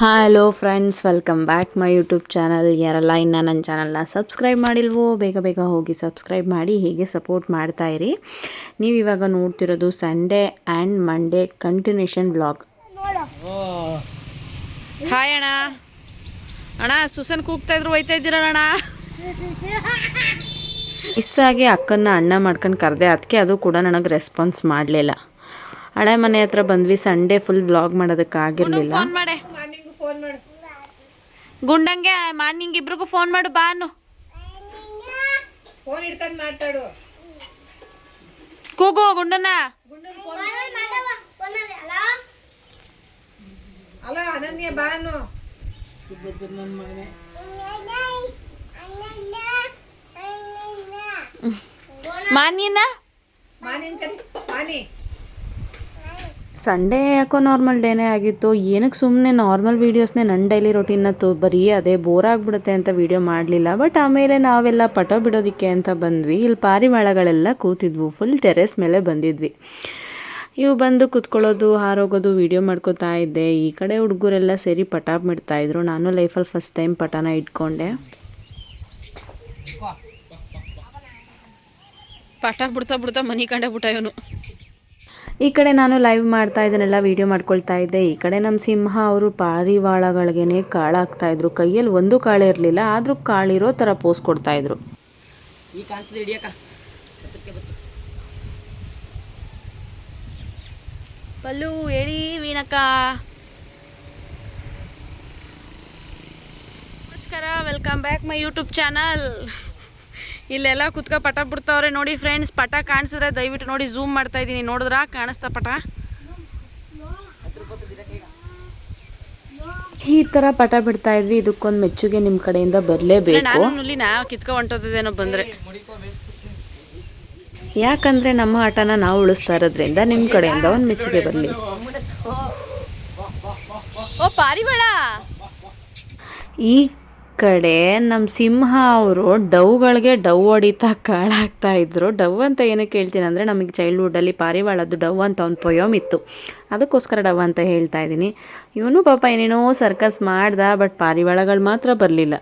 Hello friends welcome back my YouTube channel ಯಾರಲ್ಲ ಇನ್ನು ನನ್ನ ಚಾನಲ್ನ ಸಬ್ಸ್ಕ್ರೈಬ್ ಮಾಡಿಲ್ವೋ, ಬೇಗ ಬೇಗ ಹೋಗಿ ಸಬ್ಸ್ಕ್ರೈಬ್ ಮಾಡಿ, ಹೀಗೆ ಸಪೋರ್ಟ್ ಮಾಡ್ತಾ ಇರಿ. ನೀವು ಇವಾಗ ನೋಡ್ತಿರೋದು Sunday and Monday continuation blog hi ಅಣ್ಣ. ಅಣ್ಣ, ಸುಸನ್ ಕೂಗ್ತಾ ಇದ್ರು, ಹೋಯ್ತಾ ಇದ್ದೀರಣ್ಣ ಅಣ್ಣ ಅಕ್ಕನ ಅಕ್ಕನ್ನ ಅಣ್ಣ ಮಾಡ್ಕೊಂಡು ಕರೆದೆ ಅದಕ್ಕೆ ಅದು ಕೂಡ ನನಗೆ ರೆಸ್ಪಾನ್ಸ್ ಮಾಡಲಿಲ್ಲ. ಹಳೆ ಮನೆ ಹತ್ರ ಬಂದ್ವಿ ಸಂಡೇ ಫುಲ್ ವ್ಲಾಗ್ ಮಾಡೋದಕ್ಕಾಗಿರಲಿಲ್ಲ ಫೋನ್ ಮಾಡೆ. ಗುಂಡಂಗೆ ಮಾರ್ನಿಂಗ್ ಇಬ್ರಿಗೂ ಫೋನ್ ಮಾಡು ಬಾನು ಫೋನ್ ಹಿಡ್ಕೊಂಡ್ ಮಾತಾಡು. ಕೂಗು ಗುಂಡನ ಅಲ್ಲ ಅನನ್ಯ ಬಾನು ಸಿದ್ದ ನನ್ನ ಕರಿ ಮಾನಿ ಸಂಡೇ ಯಾಕೋ ನಾರ್ಮಲ್ ಡೇನೇ ಆಗಿತ್ತು. ಏನಕ್ಕೆ ಸುಮ್ಮನೆ ನಾರ್ಮಲ್ ವೀಡಿಯೋಸ್ನೇ ನನ್ನ ಡೈಲಿ ರೊಟೀನ್ನ ತೋ ಬರೀ ಅದೇ ಬೋರ್ ಆಗಿಬಿಡುತ್ತೆ ಅಂತ ವೀಡಿಯೋ ಮಾಡಲಿಲ್ಲ. ಬಟ್ ಆಮೇಲೆ ನಾವೆಲ್ಲ ಪಟೋ ಬಿಡೋದಕ್ಕೆ ಅಂತ ಬಂದ್ವಿ. ಇಲ್ಲಿ ಪಾರಿವಾಳಗಳೆಲ್ಲ ಕೂತಿದ್ವು. ಫುಲ್ ಟೆರೆಸ್ ಮೇಲೆ ಬಂದಿದ್ವಿ. ಇವು ಬಂದು ಕುತ್ಕೊಳ್ಳೋದು ಹಾರೋಗೋದು ವೀಡಿಯೋ ಮಾಡ್ಕೋತಾ ಇದ್ದೆ. ಈ ಕಡೆ ಹುಡುಗರೆಲ್ಲ ಸೇರಿ ಪಟ ಬಿಡ್ತಾಯಿದ್ರು ನಾನು ಲೈಫಲ್ಲಿ ಫಸ್ಟ್ ಟೈಮ್ ಪಟಾನ ಇಟ್ಕೊಂಡೆ. ಪಟ ಬಿಡ್ತಾ ಬಿಡ್ತಾ ಮನಿ ಕಂಡೆ ಬಿಟ್ಟ ಇವನು. ಈ ಕಡೆ ನಾನು ಲೈವ್ ಮಾಡ್ತಾ ಇದನ್ನೆಲ್ಲ ವೀಡಿಯೋ ಮಾಡ್ಕೊಳ್ತಾ ಇದ್ದೆ. ಈ ಕಡೆ ನಮ್ಮ ಸಿಂಹ ಅವರು ಪಾರಿವಾಳಗಳಿಗೇನೆ ಕಾಳಾಗ್ತಾ ಇದ್ರು. ಕೈಯಲ್ಲಿ ಒಂದು ಕಾಳು ಇರಲಿಲ್ಲ ಆದರೂ ಕಾಳಿರೋ ಥರ ಪೋಸ್ ಕೊಡ್ತಾ ಇದ್ರು. ಈ ಕಾಣ್ತದೆ ಹಿಡಿಯಕ ಪಲ್ಲು ಹೇಳಿ ವೀಣಕ್ಕ. ನಮಸ್ಕಾರ welcome back my YouTube channel ಇಲ್ಲೆಲ್ಲ ಕುತ್ಕ ಪಟ ಬಿಡ್ತಾವ್ರೆ. ನೋಡಿ ಫ್ರೆಂಡ್ಸ್ ಪಟ ಕಾಣಿಸಿದ್ರೆ ದಯವಿಟ್ಟು ನೋಡಿ ಝೂಮ್ ಮಾಡ್ತಾ ಇದ್ದೀನಿ. ನೋಡಿದ್ರ? ಕಾಣಿಸ್ತಾ ಪಟ? ಈ ತರ ಪಟ ಬಿಡ್ತಾ ಇದ್ವಿ. ಇದಕ್ಕೊಂದು ಮೆಚ್ಚುಗೆ ನಿಮ್ಮ ಕಡೆಯಿಂದ ಬರಲೇಬೇಕು. ನಾನು ಕಿತ್ಕ ಹೊಂಟೋದೇನೋ ಬಂದ್ರೆ. ಯಾಕಂದ್ರೆ ನಮ್ಮ ಆಟನ ನಾವು ಉಳಿಸ್ತಾ ಇರೋದ್ರಿಂದ ನಿಮ್ಮ ಕಡೆಯಿಂದ ಒಂದು ಮೆಚ್ಚುಗೆ ಬರಲಿ. ಓ ಪಾರಿವಾಳ! ಈ ಕಡೆ ನಮ್ಮ ಸಿಂಹ ಅವರು ಡವ್ಗಳಿಗೆ ಡವ್ ಹೊಡಿತಾ ಕಾಳಾಗ್ತಾ ಇದ್ರು. ಡವ್ ಅಂತ ಏನಕ್ಕೆ ಹೇಳ್ತೀನಿ ಅಂದರೆ ನಮಗೆ ಚೈಲ್ಡ್ಹುಡ್ಡಲ್ಲಿ ಪಾರಿವಾಳದ್ದು ಡವ್ ಅಂತ ಒಂದು ಪೊಯೋಮ್ ಇತ್ತು. ಅದಕ್ಕೋಸ್ಕರ ಡವ್ ಅಂತ ಹೇಳ್ತಾ ಇದ್ದೀನಿ. ಇವನು ಪಾಪ ಏನೇನೋ ಸರ್ಕಸ್ ಮಾಡ್ದ ಬಟ್ ಪಾರಿವಾಳಗಳು ಮಾತ್ರ ಬರಲಿಲ್ಲ.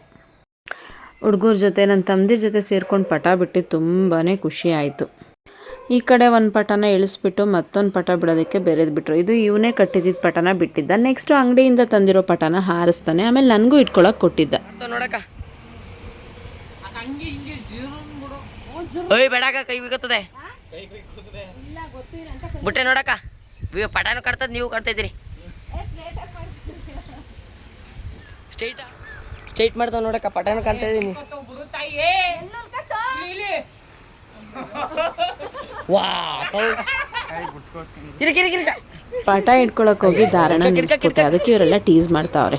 ಹುಡುಗರ ಜೊತೆ ನನ್ನ ತಮ್ಮದಿರ ಜೊತೆ ಸೇರ್ಕೊಂಡು ಪಟ ಬಿಟ್ಟು ತುಂಬಾ ಖುಷಿ ಆಯಿತು. ಈ ಕಡೆ ಒಂದು ಪಟನ ಇಳಿಸ್ಬಿಟ್ಟು ಮತ್ತೊಂದು ಪಟ ಬಿಡೋದಕ್ಕೆ ಬೆರೆದು ಬಿಟ್ರು. ಇದು ಇವನೇ ಕಟ್ಟಿದ್ದ ಪಟನ ಬಿಟ್ಟಿದ್ದ. ನೆಕ್ಸ್ಟ್ ಅಂಗಡಿಯಿಂದ ತಂದಿರೋ ಪಟನ ಹಾರಿಸ್ತಾನೆ. ಆಮೇಲೆ ನನಗೂ ಇಟ್ಕೊಳಕ್ ಕೊಟ್ಟಿದ್ದ. ನೋಡಕ ಓಯ್ ಬೇಡಕ ಕೈ ಬಿಗುತ್ತದೆ. ಬಿಟ್ಟೆ ನೋಡಕ ಇವ ಪಟಾನು ಕಟ್ತದ ನೀವು ಕಟ್ತಾ ಇದ್ದೀರಿ. ಸ್ಟ್ರೈಟ್ ಸ್ಟ್ರೈಟ್ ಮಾಡ್ತಾವ ನೋಡಕ ಪಟಾನು ಕಾಣ್ತಾ ಇದ್ದೀನಿ. ವಾ ಇರಕ್ ಇರಕ್ ಇರಕ ಪಟ ಇಟ್ಕೊಳಕ್ ಹೋಗಿ ಧಾರಣ ನಿಲ್ಸ್ಬಿಟ್ಟೆ. ಅದಕ್ಕೆ ಇವರೆಲ್ಲ ಟೀಸ್ ಮಾಡ್ತಾವ್ರೆ.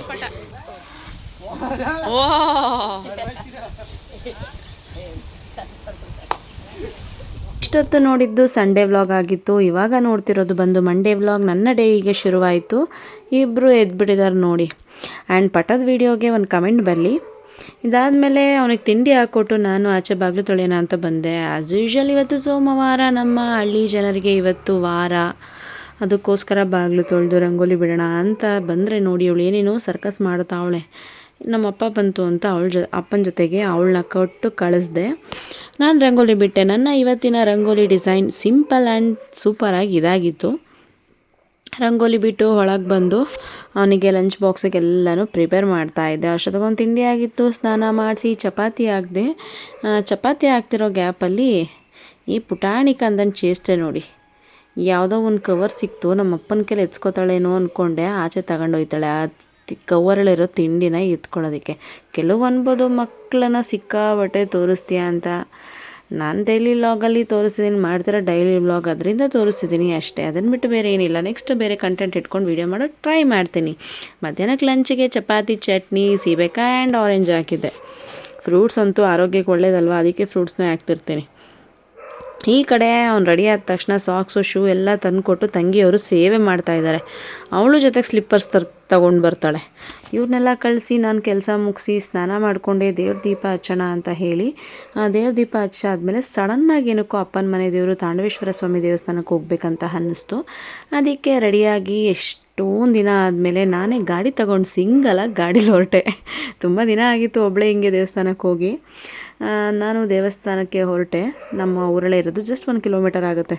ಇಷ್ಟೊತ್ತು ನೋಡಿದ್ದು ಸಂಡೇ ವ್ಲಾಗ್ ಆಗಿತ್ತು. ಇವಾಗ ನೋಡ್ತಿರೋದು ಬಂದು ಮಂಡೇ ವ್ಲಾಗ್ ನನ್ನ ಡೇ ಹೀಗೆ ಶುರುವಾಯಿತು. ಇಬ್ಬರು ಎದ್ಬಿಟ್ಟಿದ್ದಾರೆ ನೋಡಿ. ಆ್ಯಂಡ್ ಪಟದ ವಿಡಿಯೋಗೆ ಒಂದು ಕಮೆಂಟ್ ಬರಲಿ ಇದಾದಮೇಲೆ ಅವನಿಗೆ ತಿಂಡಿ ಹಾಕ್ಕೊಟ್ಟು ನಾನು ಆಚೆ ಬಾಗಿಲು ತೊಳೆಯೋಣ ಅಂತ ಬಂದೆ. ಆ್ಯಸ್ ಯೂಶ್ವಲ್ ಇವತ್ತು ಸೋಮವಾರ ನಮ್ಮ ಹಳ್ಳಿ ಜನರಿಗೆ ಇವತ್ತು ವಾರ. ಅದಕ್ಕೋಸ್ಕರ ಬಾಗಿಲು ತೊಳೆದು ರಂಗೋಲಿ ಬಿಡೋಣ ಅಂತ ಬಂದರೆ ನೋಡಿ ಅವಳು ಏನೇನೋ ಸರ್ಕಸ್ ಮಾಡ್ತಾವಳೆ ನಮ್ಮಪ್ಪ ಬಂತು ಅಂತ ಅವಳ ಜೊ, ಅಪ್ಪನ ಜೊತೆಗೆ ಅವಳನ್ನ ಕೊಟ್ಟು ಕಳಿಸ್ದೆ. ನಾನು ರಂಗೋಲಿ ಬಿಟ್ಟೆ. ನನ್ನ ಇವತ್ತಿನ ರಂಗೋಲಿ ಡಿಸೈನ್ ಸಿಂಪಲ್ ಆ್ಯಂಡ್ ಸೂಪರಾಗಿ ಇದಾಗಿತ್ತು. ರಂಗೋಲಿ ಬಿಟ್ಟು ಒಳಗೆ ಬಂದು ಅವನಿಗೆ ಲಂಚ್ ಬಾಕ್ಸಿಗೆಲ್ಲನೂ ಪ್ರಿಪೇರ್ ಮಾಡ್ತಾ ಇದ್ದೆ. ಅಷ್ಟೊತ್ತಿಗೊಂದು ತಿಂಡಿ ಆಗಿತ್ತು, ಸ್ನಾನ ಮಾಡಿಸಿ ಚಪಾತಿ ಆಗದೆ ಚಪಾತಿ ಹಾಕ್ತಿರೋ ಗ್ಯಾಪಲ್ಲಿ ಈ ಪುಟಾಣಿ ಕಂದನ್ ಚೇಷ್ಟೆ ನೋಡಿ. ಯಾವುದೋ ಒಂದು ಕವರ್ ಸಿಕ್ತು ನಮ್ಮ ಅಪ್ಪನ ಕೈಲಿ ಎತ್ಕೋತಾಳೇನೋ ಅಂದ್ಕೊಂಡೆ ಆಚೆ ತಗೊಂಡೋಯ್ತಾಳೆ ಆ ಕವರಲ್ಲಿರೋ ತಿಂಡಿನ ಎತ್ಕೊಳ್ಳೋದಕ್ಕೆ ಕೆಲವು ಅನ್ಬೋದು ಮಕ್ಕಳನ್ನ ಸಿಕ್ಕಾಬಟ್ಟೆ ತೋರಿಸ್ತೀಯ ಅಂತ ನಾನು ಡೈಲಿ ವ್ಲಾಗಲ್ಲಿ ತೋರಿಸಿದ್ದೀನಿ ಮಾಡ್ತಿರೋ ಡೈಲಿ ವ್ಲಾಗ್ ಅದರಿಂದ ತೋರಿಸ್ತಿದ್ದೀನಿ ಅಷ್ಟೇ. ಅದನ್ನು ಬಿಟ್ಟು ಬೇರೆ ಏನಿಲ್ಲ. ನೆಕ್ಸ್ಟ್ ಬೇರೆ ಕಂಟೆಂಟ್ ಇಟ್ಕೊಂಡು ವೀಡಿಯೋ ಮಾಡೋಕ್ಕೆ ಟ್ರೈ ಮಾಡ್ತೀನಿ. ಮಧ್ಯಾಹ್ನಕ್ಕೆ ಲಂಚಿಗೆ ಚಪಾತಿ, ಚಟ್ನಿ, ಸೀಬೆಕಾಯಿ ಆ್ಯಂಡ್ ಆರೆಂಜ್ ಹಾಕಿದ್ದೆ. ಫ್ರೂಟ್ಸ್ ಅಂತೂ ಆರೋಗ್ಯಕ್ಕೆ ಒಳ್ಳೇದಲ್ವ? ಅದಕ್ಕೆ ಫ್ರೂಟ್ಸ್ನೇ ಹಾಕ್ತಿರ್ತೀನಿ. ಈ ಕಡೆ ಅವ್ನು ರೆಡಿ ಆದ ತಕ್ಷಣ ಸಾಕ್ಸು ಶೂ ಎಲ್ಲ ತಂದುಕೊಟ್ಟು ತಂಗಿಯವರು ಸೇವೆ ಮಾಡ್ತಾ ಇದ್ದಾರೆ. ಅವಳು ಜೊತೆಗೆ ಸ್ಲಿಪ್ಪರ್ಸ್ ತರ್, ತೊಗೊಂಡು ಬರ್ತಾಳೆ. ಇವ್ರನ್ನೆಲ್ಲ ಕಳಿಸಿ ನಾನು ಕೆಲಸ ಮುಗಿಸಿ ಸ್ನಾನ ಮಾಡಿಕೊಂಡೆ ದೇವ್ರ ದೀಪ ಹಚ್ಚೋಣ ಅಂತ ಹೇಳಿ ದೇವ್ರ ದೀಪ ಹಚ್ಚಾದ್ಮೇಲೆ ಸಡನ್ನಾಗಿ ಏನಕ್ಕೋ ಅಪ್ಪನ ಮನೆ ದೇವರು ತಾಂಡವೇಶ್ವರ ಸ್ವಾಮಿ ದೇವಸ್ಥಾನಕ್ಕೆ ಹೋಗ್ಬೇಕಂತ ಅನ್ನಿಸ್ತು. ಅದಕ್ಕೆ ರೆಡಿಯಾಗಿ ಎಷ್ಟೊಂದು ದಿನ ಆದಮೇಲೆ ನಾನೇ ಗಾಡಿ ತಗೊಂಡು ಸಿಂಗಲಾಗಿ ಗಾಡೀಲಿ ಹೊರಟೆ. ತುಂಬ ದಿನ ಆಗಿತ್ತು ಒಬ್ಬಳೇ ಹಿಂಗೆ ದೇವಸ್ಥಾನಕ್ಕೆ ಹೋಗಿ. ನಾನು ದೇವಸ್ಥಾನಕ್ಕೆ ಹೊರಟೆ. ನಮ್ಮ ಊರಲ್ಲೇ ಇರೋದು ಜಸ್ಟ್ ಒಂದು ಕಿಲೋಮೀಟರ್ ಆಗುತ್ತೆ.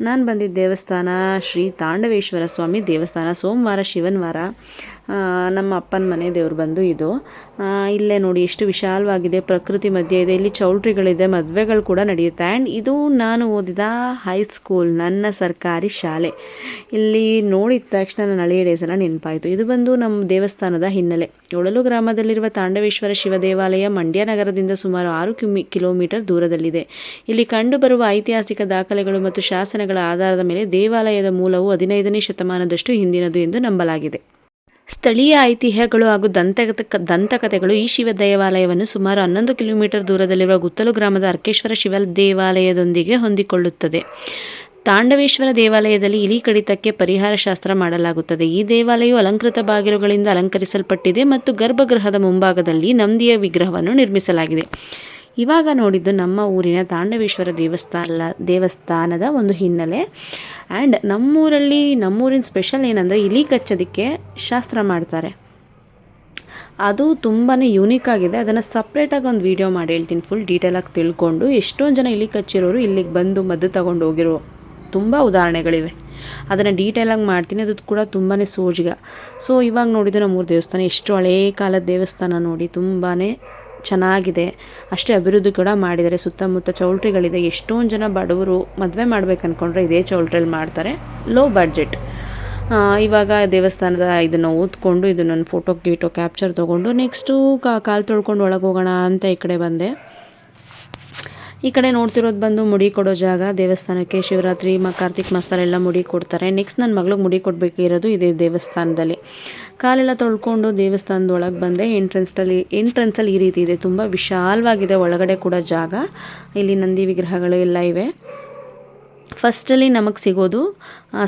ನಾನು ಬಂದಿದ್ದ ದೇವಸ್ಥಾನ ಶ್ರೀ ತಾಂಡವೇಶ್ವರ ಸ್ವಾಮಿ ದೇವಸ್ಥಾನ ಸೋಮವಾರ ಶಿವನ ವಾರ ಆ, ನಮ್ಮ ಅಪ್ಪನ ಮನೆ ದೇವ್ರು ಬಂದು ಇದು. ಇಲ್ಲೇ ನೋಡಿ ಎಷ್ಟು ವಿಶಾಲವಾಗಿದೆ, ಪ್ರಕೃತಿ ಮಧ್ಯೆ ಇದೆ, ಇಲ್ಲಿ ಚೌಲ್ಟ್ರಿಗಳಿದೆ, ಮದುವೆಗಳು ಕೂಡ ನಡೆಯುತ್ತೆ. ಆ್ಯಂಡ್ ಇದು ನಾನು ಓದಿದ ಹೈಸ್ಕೂಲ್ ನನ್ನ ಸರ್ಕಾರಿ ಶಾಲೆ. ಇಲ್ಲಿ ನೋಡಿದ ತಕ್ಷಣ ನನ್ನ ಹಳೆಯ ಡೇಸ್ ಎಲ್ಲ ನೆನಪಾಯಿತು. ಇದು ಬಂದು ನಮ್ಮ ದೇವಸ್ಥಾನದ ಹಿನ್ನೆಲೆ. ಯೊಳಲು ಗ್ರಾಮದಲ್ಲಿರುವ ತಾಂಡವೇಶ್ವರ ಶಿವ ದೇವಾಲಯ ಮಂಡ್ಯ ನಗರದಿಂದ ಸುಮಾರು ಆರು ಕಿಮಿ ಕಿಲೋಮೀಟರ್ ದೂರದಲ್ಲಿದೆ. ಇಲ್ಲಿ ಕಂಡುಬರುವ ಐತಿಹಾಸಿಕ ದಾಖಲೆಗಳು ಮತ್ತು ಶಾಸನಗಳ ಆಧಾರದ ಮೇಲೆ ದೇವಾಲಯದ ಮೂಲವು ಹದಿನೈದನೇ ಶತಮಾನದಷ್ಟು ಹಿಂದಿನದು ಎಂದು ನಂಬಲಾಗಿದೆ. ಸ್ಥಳೀಯ ಐತಿಹ್ಯಗಳು ಹಾಗೂ ದಂತಕಥ ದಂತಕಥೆಗಳು ಈ ಶಿವ ದೇವಾಲಯವನ್ನು ಸುಮಾರು ಹನ್ನೊಂದು ಕಿಲೋಮೀಟರ್ ದೂರದಲ್ಲಿರುವ ಗುತ್ತಲು ಗ್ರಾಮದ ಅರ್ಕೇಶ್ವರ ಶಿವ ದೇವಾಲಯದೊಂದಿಗೆ ಹೊಂದಿಕೊಳ್ಳುತ್ತದೆ. ತಾಂಡವೇಶ್ವರ ದೇವಾಲಯದಲ್ಲಿ ಇಲಿ ಕಡಿತಕ್ಕೆ ಪರಿಹಾರ ಶಾಸ್ತ್ರ ಮಾಡಲಾಗುತ್ತದೆ. ಈ ದೇವಾಲಯವು ಅಲಂಕೃತ ಬಾಗಿಲುಗಳಿಂದ ಅಲಂಕರಿಸಲ್ಪಟ್ಟಿದೆ ಮತ್ತು ಗರ್ಭಗೃಹದ ಮುಂಭಾಗದಲ್ಲಿ ನಂದಿಯ ವಿಗ್ರಹವನ್ನು ನಿರ್ಮಿಸಲಾಗಿದೆ. ಇವಾಗ ನೋಡಿದ್ದು ನಮ್ಮ ಊರಿನ ತಾಂಡವೇಶ್ವರ ದೇವಸ್ಥಾನ ದೇವಸ್ಥಾನದ ಒಂದು ಹಿನ್ನೆಲೆ. ಆ್ಯಂಡ್ ನಮ್ಮೂರಲ್ಲಿ, ನಮ್ಮೂರಿನ ಸ್ಪೆಷಲ್ ಏನಂದರೆ ಇಲಿ ಕಚ್ಚೋದಕ್ಕೆ ಶಾಸ್ತ್ರ ಮಾಡ್ತಾರೆ. ಅದು ತುಂಬಾ ಯೂನಿಕ್ ಆಗಿದೆ. ಅದನ್ನು ಸಪ್ರೇಟಾಗಿ ಒಂದು ವೀಡಿಯೋ ಮಾಡಿ ಹೇಳ್ತೀನಿ ಫುಲ್ ಡೀಟೇಲಾಗಿ ತಿಳ್ಕೊಂಡು. ಎಷ್ಟೊಂದು ಜನ ಇಲ್ಲಿ ಕಚ್ಚಿರೋರು ಇಲ್ಲಿಗೆ ಬಂದು ಮದ್ದು ತಗೊಂಡು ಹೋಗಿರೋ ತುಂಬ ಉದಾಹರಣೆಗಳಿವೆ. ಅದನ್ನು ಡೀಟೇಲಾಗಿ ಮಾಡ್ತೀನಿ. ಅದು ಕೂಡ ತುಂಬಾ ಸೋಜಿಗ. ಸೊ ಇವಾಗ ನೋಡಿದ್ದು ನಮ್ಮೂರು ದೇವಸ್ಥಾನ. ಎಷ್ಟು ಹಳೇ ಕಾಲದ ದೇವಸ್ಥಾನ ನೋಡಿ ತುಂಬಾ ಚೆನ್ನಾಗಿದೆ. ಅಷ್ಟೇ ಅಭಿವೃದ್ಧಿ ಕೂಡ ಮಾಡಿದ್ದಾರೆ. ಸುತ್ತಮುತ್ತ ಚೌಲ್ಟ್ರಿಗಳಿದೆ. ಎಷ್ಟೊಂದು ಜನ ಬಡವರು ಮದುವೆ ಮಾಡ್ಬೇಕು ಅಂದ್ಕೊಂಡ್ರೆ ಇದೇ ಚೌಲ್ಟ್ರಿಯಲ್ಲಿ ಮಾಡ್ತಾರೆ. ಲೋ ಬಡ್ಜೆಟ್ ಇವಾಗ ದೇವಸ್ಥಾನದ ಇದನ್ನು ಓದ್ಕೊಂಡು ಇದು ನನ್ನ ಫೋಟೋ ಗೀಟೋ ಕ್ಯಾಪ್ಚರ್ ತೊಗೊಂಡು ನೆಕ್ಸ್ಟು ಕಾಲು ತೊಳ್ಕೊಂಡು ಒಳಗೆ ಹೋಗೋಣ ಅಂತ ಈ ಕಡೆ ಬಂದೆ. ಈ ಕಡೆ ನೋಡ್ತಿರೋದು ಬಂದು ಮುಡಿ ಕೊಡೋ ಜಾಗ ದೇವಸ್ಥಾನಕ್ಕೆ. ಶಿವರಾತ್ರಿ, ಮ, ಕಾರ್ತಿಕ್ ಮಾಸ್ತಾರೆಲ್ಲ ಮುಡಿ ಕೊಡ್ತಾರೆ. ನೆಕ್ಸ್ಟ್ ನನ್ನ ಮಗಳಿಗೆ ಮುಡಿ ಕೊಡಬೇಕಿರೋದು ಇದೇ ದೇವಸ್ಥಾನದಲ್ಲಿ. ಕಾಲೆಲ್ಲ ತೊಳ್ಕೊಂಡು ದೇವಸ್ಥಾನದ ಒಳಗೆ ಬಂದೆ. ಎಂಟ್ರೆನ್ಸ್ಟಲ್ಲಿ ಎಂಟ್ರೆನ್ಸಲ್ಲಿ ಈ ರೀತಿ ಇದೆ. ತುಂಬ ವಿಶಾಲವಾಗಿದೆ. ಒಳಗಡೆ ಕೂಡ ಜಾಗ. ಇಲ್ಲಿ ನಂದಿ ವಿಗ್ರಹಗಳು ಎಲ್ಲ ಇವೆ. ಫಸ್ಟಲ್ಲಿ ನಮಗೆ ಸಿಗೋದು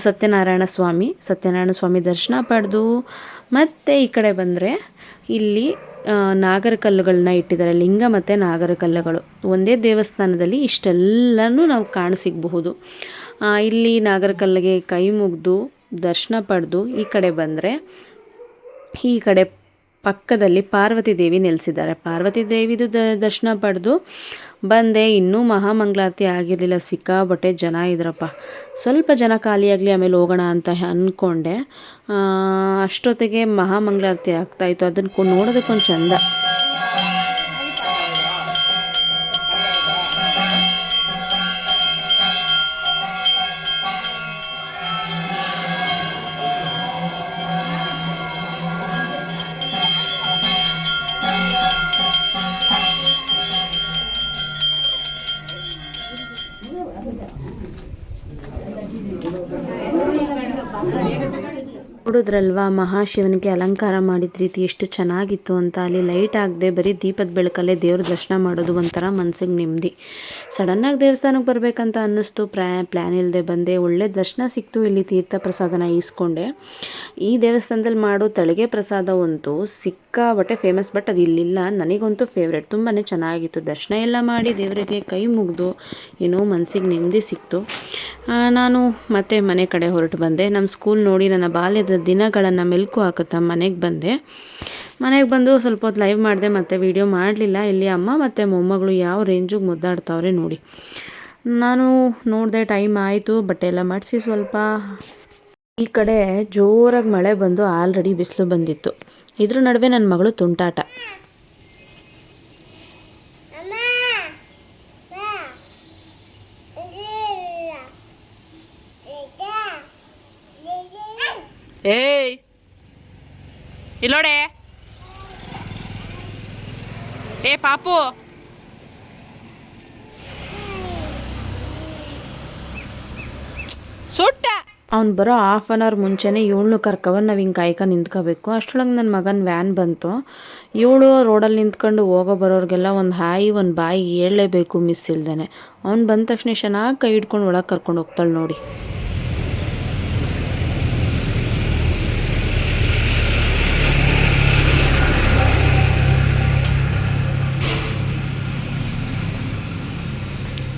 ಸತ್ಯನಾರಾಯಣ ಸ್ವಾಮಿ. ಸತ್ಯನಾರಾಯಣ ಸ್ವಾಮಿ ದರ್ಶನ ಪಡೆದು ಮತ್ತು ಈ ಕಡೆ ಬಂದರೆ ಇಲ್ಲಿ ನಾಗರ ಕಲ್ಲುಗಳನ್ನ ಇಟ್ಟಿದ್ದಾರೆ. ಲಿಂಗ ಮತ್ತು ನಾಗರ ಕಲ್ಲುಗಳು. ಒಂದೇ ದೇವಸ್ಥಾನದಲ್ಲಿ ಇಷ್ಟೆಲ್ಲನೂ ನಾವು ಕಾಣಸಿಗಬಹುದು ಇಲ್ಲಿ ನಾಗರ ಕಲ್ಲಿಗೆ ಕೈ ಮುಗಿದು ದರ್ಶನ ಪಡೆದು ಈ ಕಡೆ ಬಂದರೆ ಈ ಕಡೆ ಪಕ್ಕದಲ್ಲಿ ಪಾರ್ವತಿ ದೇವಿ ನೆಲೆಸಿದ್ದಾರೆ. ಪಾರ್ವತಿ ದೇವಿದು ದರ್ಶನ ಪಡೆದು ಬಂದೆ. ಇನ್ನೂ ಮಹಾಮಂಗಳಾರತಿ ಆಗಿರಲಿಲ್ಲ. ಸಿಕ್ಕಾಬಟ್ಟೆ ಜನ ಇದ್ರಪ್ಪ. ಸ್ವಲ್ಪ ಜನ ಖಾಲಿಯಾಗಲಿ ಆಮೇಲೆ ಹೋಗೋಣ ಅಂತ ಅಂದ್ಕೊಂಡೆ ಅಷ್ಟೊತ್ತಿಗೆ ಮಹಾಮಂಗಳಾರತಿ ಆಗ್ತಾಯಿತ್ತು ಅದನ್ನು ನೋಡೋದಕ್ಕೊಂದು ಚಂದ. ನೋಡಿದ್ರಲ್ವಾ? ಮಹಾಶಿವನಿಗೆ ಅಲಂಕಾರ ಮಾಡಿದ ರೀತಿ ಎಷ್ಟು ಚೆನ್ನಾಗಿತ್ತು ಅಂತ. ಅಲ್ಲಿ ಲೈಟ್ ಆಗದೆ ಬರೀ ದೀಪದ ಬೆಳಕಲ್ಲೇ ದೇವ್ರ ದರ್ಶನ ಮಾಡೋದು ಒಂಥರ ಮನ್ಸಿಗೆ ನೆಮ್ಮದಿ. ಸಡನ್ನಾಗಿ ದೇವಸ್ಥಾನಕ್ಕೆ ಬರಬೇಕಂತ ಅನ್ನಿಸ್ತು. ಪ್ರಾ ಪ್ಲ್ಯಾನ್ ಇಲ್ಲದೆ ಬಂದೆ. ಒಳ್ಳೆ ದರ್ಶನ ಸಿಕ್ತು ಇಲ್ಲಿ ತೀರ್ಥ ಪ್ರಸಾದನ ಈಸ್ಕೊಂಡೆ. ಈ ದೇವಸ್ಥಾನದಲ್ಲಿ ಮಾಡೋ ತಳಿಗೆ ಪ್ರಸಾದ ಸಿಕ್ಕ ಸಿಕ್ಕಾಬಟ್ಟೆ ಫೇಮಸ್ ಬಟ್ ಅದು ಇಲ್ಲಿಲ್ಲ. ನನಗಂತೂ ಫೇವ್ರೆಟ್ ತುಂಬಾ ಚೆನ್ನಾಗಿತ್ತು. ದರ್ಶನ ಎಲ್ಲ ಮಾಡಿ ದೇವರಿಗೆ ಕೈ ಮುಗಿದು ಏನೋ ಮನಸ್ಸಿಗೆ ನೆಮ್ಮದಿ ಸಿಕ್ತು. ನಾನು ಮತ್ತೆ ಮನೆ ಕಡೆ ಹೊರಟು ಬಂದೆ. ನಮ್ಮ ಸ್ಕೂಲ್ ನೋಡಿ ನನ್ನ ಬಾಲ್ಯದ ದಿನಗಳನ್ನು ಮೆಲುಕು ಹಾಕುತ್ತಾ ಮನೆಗೆ ಬಂದೆ. ಮನೆಗೆ ಬಂದು ಸ್ವಲ್ಪ ಹೊತ್ತು ಲೈವ್ ಮಾಡಿದೆ, ಮತ್ತು ವೀಡಿಯೋ ಮಾಡಲಿಲ್ಲ. ಇಲ್ಲಿ ಅಮ್ಮ ಮತ್ತು ಮೊಮ್ಮಗಳು ಯಾವ ರೇಂಜಿಗೆ ಮುದ್ದಾಡ್ತಾವ್ರೆ ನೋಡಿ. ನಾನು ನೋಡಿದೆ ಟೈಮ್ ಆಯಿತು, ಬಟ್ಟೆ ಎಲ್ಲ ಮಡಿಸಿ ಸ್ವಲ್ಪ. ಈ ಕಡೆ ಜೋರಾಗಿ ಮಳೆ ಬಂದು ಆಲ್ರೆಡಿ ಬಿಸಿಲು ಬಂದಿತ್ತು. ಇದ್ರ ನಡುವೆ ನನ್ನ ಮಗಳು ತುಂಟಾಟ. ಏಯ್. ಇಲ್ಲೋಡೆ. ಏ, ಪಾಪು. ಸುಟ್ಟ. ಅವ್ನು ಬರೋ ಹಾಫ್ ಆನ್ ಅವರ್ ಮುಂಚೆನೇ ಏಳ್ನು ಕರ್ಕವನ್ ನಾವು ಹಿಂಗೆ ಕಾಯ್ಕ ನಿಂತ್ಕೋಬೇಕು. ಅಷ್ಟರೊಳಗೆ ನನ್ನ ಮಗನ ವ್ಯಾನ್ ಬಂತು. ಏಳು ರೋಡಲ್ಲಿ ನಿಂತ್ಕೊಂಡು ಹೋಗೋ ಬರೋರಿಗೆಲ್ಲ ಒಂದು ಹಾಯಿ, ಒಂದು ಬಾಯಿ ಹೇಳಲೇಬೇಕು ಮಿಸ್ ಇಲ್ದೇನೆ. ಅವ್ನು ಬಂದ ತಕ್ಷಣ ಚೆನ್ನಾಗಿ ಕೈ ಹಿಡ್ಕೊಂಡು ಒಳಗೆ ಕರ್ಕೊಂಡು ಹೋಗ್ತಾಳೆ ನೋಡಿ.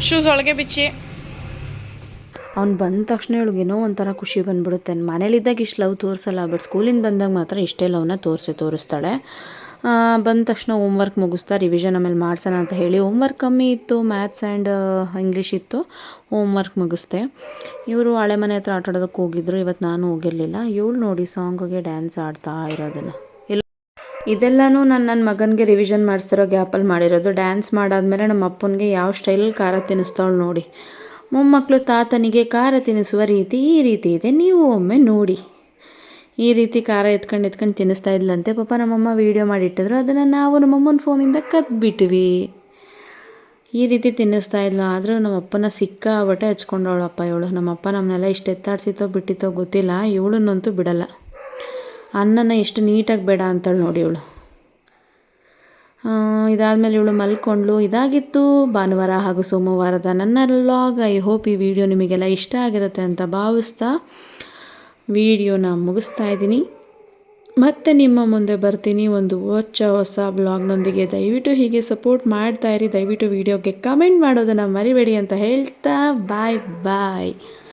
ಶೂಸ್ ಒಳಗೆ ಬಿಚ್ಚಿ. ಅವ್ನು ಬಂದ ತಕ್ಷಣ ಇವಳಿಗೆ ಏನೋ ಒಂಥರ ಖುಷಿ ಬಂದ್ಬಿಡುತ್ತೆ. ಮನೇಲಿದ್ದಾಗ ಇಷ್ಟು ಲವ್ ತೋರಿಸಲ್ಲ ಬಟ್ ಸ್ಕೂಲಿಂದ ಬಂದಾಗ ಮಾತ್ರ ಇಷ್ಟೇ ಲವ್ನ ತೋರಿಸಿ ತೋರಿಸ್ತಾಳೆ. ಬಂದ ತಕ್ಷಣ ಹೋಮ್ವರ್ಕ್ ಮುಗಿಸ್ತಾ ರಿವಿಷನ್ ಆಮೇಲೆ ಮಾಡ್ಸೋಣ ಅಂತ ಹೇಳಿ ಹೋಮ್ವರ್ಕ್ ಕಮ್ಮಿ ಇತ್ತು ಮ್ಯಾಥ್ಸ್ ಆ್ಯಂಡ್ ಇಂಗ್ಲೀಷ್ ಇತ್ತು ಹೋಮ್ವರ್ಕ್ ಮುಗಿಸ್ದೆ. ಇವರು ಹಳೆ ಮನೆ ಹತ್ರ ಆಟ ಆಡೋದಕ್ಕೆ ಹೋಗಿದ್ರು ಇವತ್ತು ನಾನು ಹೋಗಿರಲಿಲ್ಲ. ಇವಳು ನೋಡಿ ಸಾಂಗಿಗೆ ಡ್ಯಾನ್ಸ್ ಆಡ್ತಾ ಇರೋದನ್ನು. ಇದೆಲ್ಲನೂ ನಾನು ನನ್ನ ಮಗನಿಗೆ ರಿವಿಷನ್ ಮಾಡಿಸ್ತಿರೋ ಗ್ಯಾಪಲ್ಲಿ ಮಾಡಿರೋದು. ಡ್ಯಾನ್ಸ್ ಮಾಡಾದ್ಮೇಲೆ ನಮ್ಮ ಅಪ್ಪನಿಗೆ ಯಾವ ಸ್ಟೈಲಲ್ಲಿ ಖಾರ ತಿನ್ನಿಸ್ತಾವಳು ನೋಡಿ. ಮೊಮ್ಮಕ್ಕಳು ತಾತನಿಗೆ ಖಾರ ತಿನ್ನಿಸುವ ರೀತಿ ಈ ರೀತಿ ಇದೆ. ನೀವು ಒಮ್ಮೆ ನೋಡಿ. ಈ ರೀತಿ ಖಾರ ಎತ್ಕೊಂಡು ಎತ್ಕೊಂಡು ತಿನ್ನಿಸ್ತಾ ಇದ್ಲಂತೆ. ಪಾಪ ನಮ್ಮಮ್ಮ ವೀಡಿಯೋ ಮಾಡಿಟ್ಟಿದ್ರು. ಅದನ್ನು ನಾವು ನಮ್ಮಮ್ಮನ ಫೋನಿಂದ ಕದ್ಬಿಟ್ವಿ. ಈ ರೀತಿ ತಿನ್ನಿಸ್ತಾ ಇದ್ಲು. ಆದರೂ ನಮ್ಮ ಅಪ್ಪನ ಸಿಕ್ಕಾಬಟ್ಟೆ ಹಚ್ಕೊಂಡವಳಪ್ಪ ಇವಳು. ನಮ್ಮಪ್ಪ ನಮ್ಮನ್ನೆಲ್ಲ ಇಷ್ಟು ಎತ್ತಾಡ್ಸಿತೋ ಬಿಟ್ಟಿತ್ತೋ ಗೊತ್ತಿಲ್ಲ. ಇವಳನ್ನಂತೂ ಬಿಡಲ್ಲ. ಅನ್ನನ ಎಷ್ಟು ನೀಟಾಗಿ ಬೇಡ ಅಂತೇಳಿ ನೋಡಿ ಇವಳು. ಇದಾದಮೇಲೆ ಇವಳು ಮಲ್ಕೊಂಡ್ಳು. ಇದಾಗಿತ್ತು ಭಾನುವಾರ ಹಾಗೂ ಸೋಮವಾರದ ನನ್ನ ಲಾಗ್. ಐ ಹೋಪ್ ಈ ವಿಡಿಯೋ ನಿಮಗೆಲ್ಲ ಇಷ್ಟ ಆಗಿರುತ್ತೆ ಅಂತ ಭಾವಿಸ್ತಾ ವಿಡಿಯೋನ ಮುಗಿಸ್ತಾ ಇದ್ದೀನಿ. ಮತ್ತೆ ನಿಮ್ಮ ಮುಂದೆ ಬರ್ತೀನಿ ಒಂದು ಹೊಚ್ಚ ಹೊಸ ಬ್ಲಾಗ್ನೊಂದಿಗೆ. ದಯವಿಟ್ಟು ಹೀಗೆ ಸಪೋರ್ಟ್ ಮಾಡ್ತಾ ಇರಿ. ದಯವಿಟ್ಟು ವಿಡಿಯೋಗೆ ಕಮೆಂಟ್ ಮಾಡೋದನ್ನು ಮರಿಬೇಡಿ ಅಂತ ಹೇಳ್ತಾ. ಬಾಯ್ ಬಾಯ್.